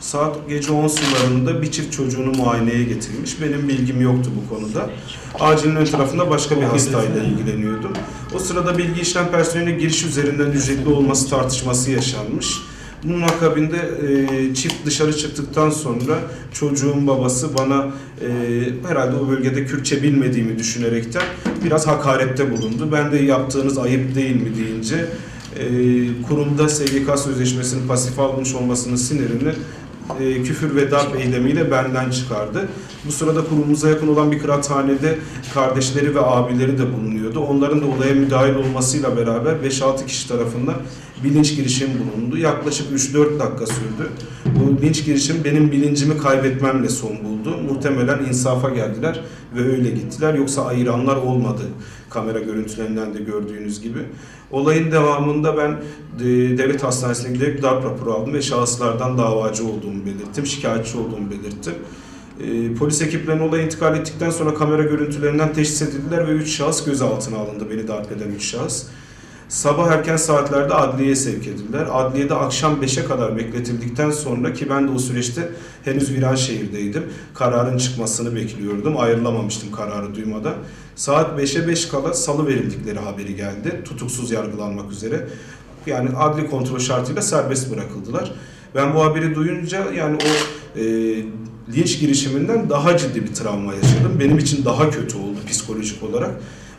Saat gece 10 sularında bir çift çocuğunu muayeneye getirmiş. Benim bilgim yoktu bu konuda. Acilin ön tarafında başka bir hastayla ilgileniyordum. O sırada bilgi işlem personeli giriş üzerinden ücretli olması tartışması yaşanmış. Bunun akabinde e, çift dışarı çıktıktan sonra çocuğun babası bana e, herhalde o bölgede Kürtçe bilmediğimi düşünerekten biraz hakarette bulundu. Ben de yaptığınız ayıp değil mi deyince e, kurumda SGK sözleşmesinin pasif almış olmasının sinirini e, küfür ve darp eylemiyle benden çıkardı. Bu sırada kurumumuza yakın olan bir kıraathanede kardeşleri ve abileri de bulunuyordu. Onların da olaya müdahil olmasıyla beraber 5-6 kişi tarafından bir linç girişimi bulundu. Yaklaşık 3-4 dakika sürdü. Bu linç girişim benim bilincimi kaybetmemle son buldu. Muhtemelen insafa geldiler ve öyle gittiler. Yoksa ayıranlar olmadı kamera görüntülerinden de gördüğünüz gibi. Olayın devamında ben e, devlet hastanesine giderek darp raporu aldım ve şahıslardan davacı olduğumu belirttim, şikayetçi olduğumu belirttim. E, polis ekiplerinin olaya intikal ettikten sonra kamera görüntülerinden teşhis edildiler ve 3 şahıs gözaltına alındı, beni darp eden 3 şahıs. Sabah erken saatlerde adliyeye sevk edildiler. Adliyede akşam 5'e kadar bekletildikten sonra ki ben de o süreçte henüz Viranşehir'deydim. Kararın çıkmasını bekliyordum. Ayrılamamıştım kararı duymadan. Saat 5'e 5 kala salı verildikleri haberi geldi. Tutuksuz yargılanmak üzere. Yani adli kontrol şartıyla serbest bırakıldılar. Ben bu haberi duyunca yani o e, linç girişiminden daha ciddi bir travma yaşadım. Benim için daha kötü oldu psikolojik olarak.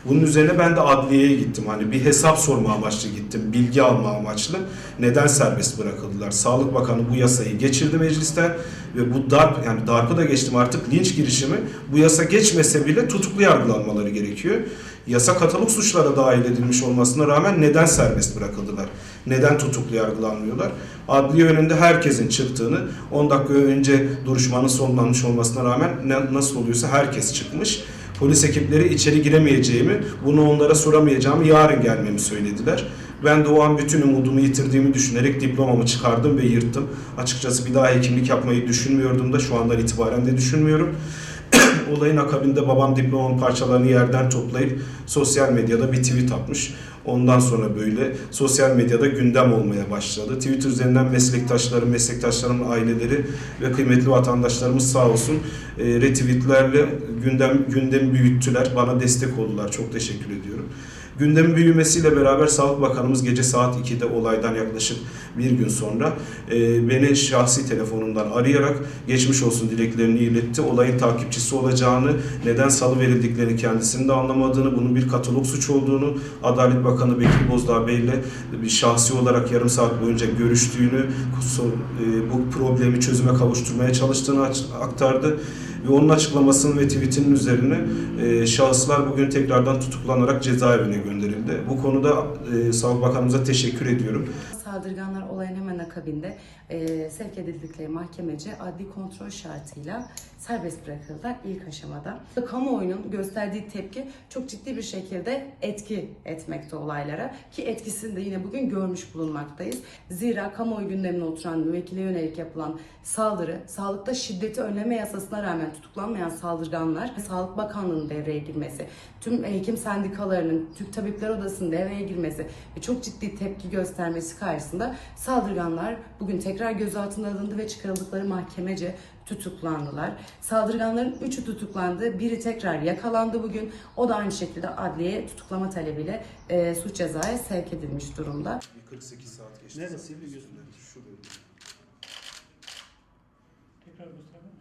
Bunun üzerine ben de adliyeye gittim. Hani bir hesap sorma amaçlı gittim, bilgi alma amaçlı. Neden serbest bırakıldılar? Sağlık Bakanı bu yasayı geçirdi meclisten ve bu darp yani darpı da geçtim artık linç girişimi bu yasa geçmese bile tutuklu yargılanmaları gerekiyor. Yasa katalog suçlara dahil edilmiş olmasına rağmen neden serbest bırakıldılar? Neden tutuklu yargılanmıyorlar? Adliye önünde herkesin çıktığını, 10 dakika önce duruşmanın sonlanmış olmasına rağmen nasıl oluyorsa herkes çıkmış. Polis ekipleri içeri giremeyeceğimi, bunu onlara soramayacağımı, yarın gelmemi söylediler. Ben de o an bütün umudumu yitirdiğimi düşünerek diplomamı çıkardım ve yırttım. Açıkçası bir daha hekimlik yapmayı düşünmüyordum da şu andan itibaren de düşünmüyorum. Olayın akabinde babam diplomamın parçalarını yerden toplayıp sosyal medyada bir tweet atmış. Ondan sonra böyle sosyal medyada gündem olmaya başladı. Twitter üzerinden meslektaşlarım, meslektaşlarımın aileleri ve kıymetli vatandaşlarımız sağ olsun e, retweetlerle gündem gündemi büyüttüler. Bana destek oldular. Çok teşekkür ediyorum. Gündemin büyümesiyle beraber Sağlık Bakanımız gece saat 2'de olaydan yaklaşık bir gün sonra e, beni şahsi telefonundan arayarak geçmiş olsun dileklerini iletti. Olayın takipçisi olacağını, neden salı verildiklerini kendisinin de anlamadığını, bunun bir katalog suç olduğunu, Adalet Bakanı Bekir Bozdağ Bey ile bir şahsi olarak yarım saat boyunca görüştüğünü, e, bu problemi çözüme kavuşturmaya çalıştığını aktardı ve onun açıklamasının ve tweetinin üzerine e, şahıslar bugün tekrardan tutuklanarak cezaevine gönderildi. Bu konuda e, Sağlık Bakanımıza teşekkür ediyorum. Saldırganlar olayın hemen akabinde e, sevk edildikleri mahkemece adli kontrol şartıyla serbest bırakıldılar ilk aşamada. Kamuoyunun gösterdiği tepki çok ciddi bir şekilde etki etmekte olaylara ki etkisini de yine bugün görmüş bulunmaktayız. Zira kamuoyu gündemine oturan müvekkile yönelik yapılan saldırı, sağlıkta şiddeti önleme yasasına rağmen tutuklanmayan saldırganlar, Sağlık Bakanlığı'nın devreye girmesi, tüm hekim sendikalarının, Türk Tabipler Odası'nın devreye girmesi ve çok ciddi tepki göstermesi karşısında saldırganlar bugün tekrar gözaltına alındı ve çıkarıldıkları mahkemece tutuklandılar. Saldırganların üçü tutuklandı, biri tekrar yakalandı bugün. O da aynı şekilde adliyeye tutuklama talebiyle e, suç cezaya sevk edilmiş durumda. 48 saat geçti. Neresi biliyorsun? Şu bölüm. Tekrar gösterebilir